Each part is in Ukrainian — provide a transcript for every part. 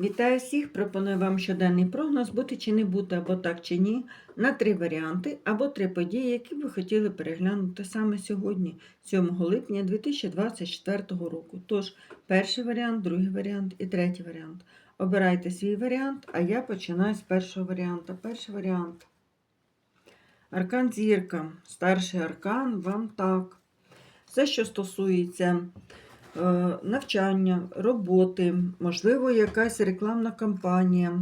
Вітаю всіх! Пропоную вам щоденний прогноз бути чи не бути, або так чи ні, на три варіанти, або три події, які ви хотіли переглянути саме сьогодні, 7 липня 2024 року. Тож, перший варіант, другий варіант і третій варіант. Обирайте свій варіант, а я починаю з першого варіанту. Перший варіант. Аркан зірка. Старший аркан вам так. Все, що стосується навчання, роботи, можливо, якась рекламна кампанія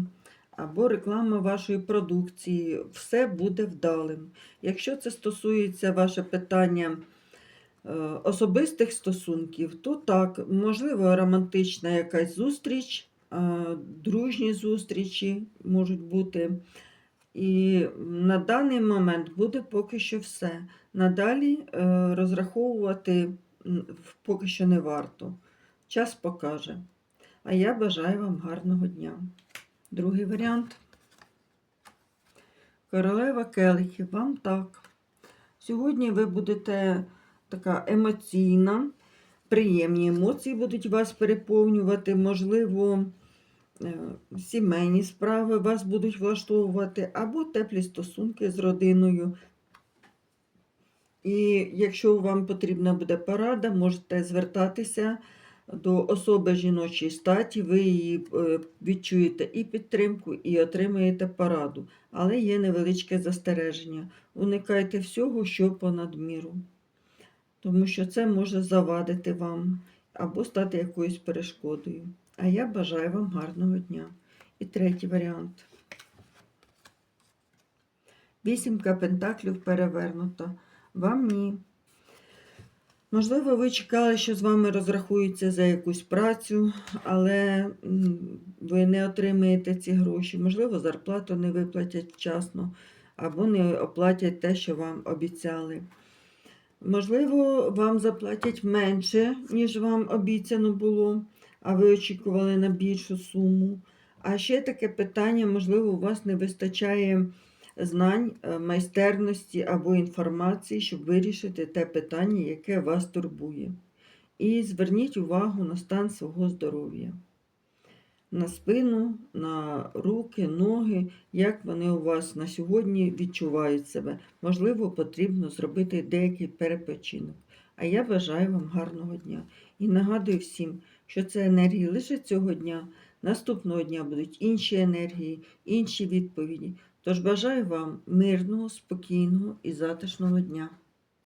або реклама вашої продукції, все буде вдалим. Якщо це стосується ваше питання е, особистих стосунків, то так, можливо, романтична якась зустріч, е, дружні зустрічі можуть бути. І на даний момент буде поки що все. Надалі е, розраховувати поки що не варто. Час покаже. А я бажаю вам гарного дня. Другий варіант. Королева келихів. Вам так. Сьогодні ви будете така емоційна, приємні емоції будуть вас переповнювати, можливо, е, сімейні справи вас будуть влаштовувати, або теплі стосунки з родиною. І якщо вам потрібна буде порада, можете звертатися до особи жіночої статі, ви її е, відчуєте і підтримку, і отримаєте пораду. Але є невеличке застереження. Уникайте всього, що понад міру, тому що це може завадити вам або стати якоюсь перешкодою. А я бажаю вам гарного дня. І третій варіант. Вісімка пентаклів перевернута. Вам ні. Можливо, ви чекали, що з вами розрахуються за якусь працю, але ви не отримаєте ці гроші. Можливо, зарплату не виплатять вчасно, або не оплатять те, що вам обіцяли. Можливо, вам заплатять менше, ніж вам обіцяно було, а ви очікували на більшу суму. А ще таке питання, можливо, у вас не вистачає знань, е, майстерності або інформації, щоб вирішити те питання, яке вас турбує. І зверніть увагу на стан свого здоров'я, на спину, на руки, ноги, як вони у вас на сьогодні відчувають себе. Можливо, потрібно зробити деякий перепочинок. А я бажаю вам гарного дня. І нагадую всім, що це енергії лише цього дня. Наступного дня будуть інші енергії, інші відповіді. Тож бажаю вам мирного, спокійного і затишного дня.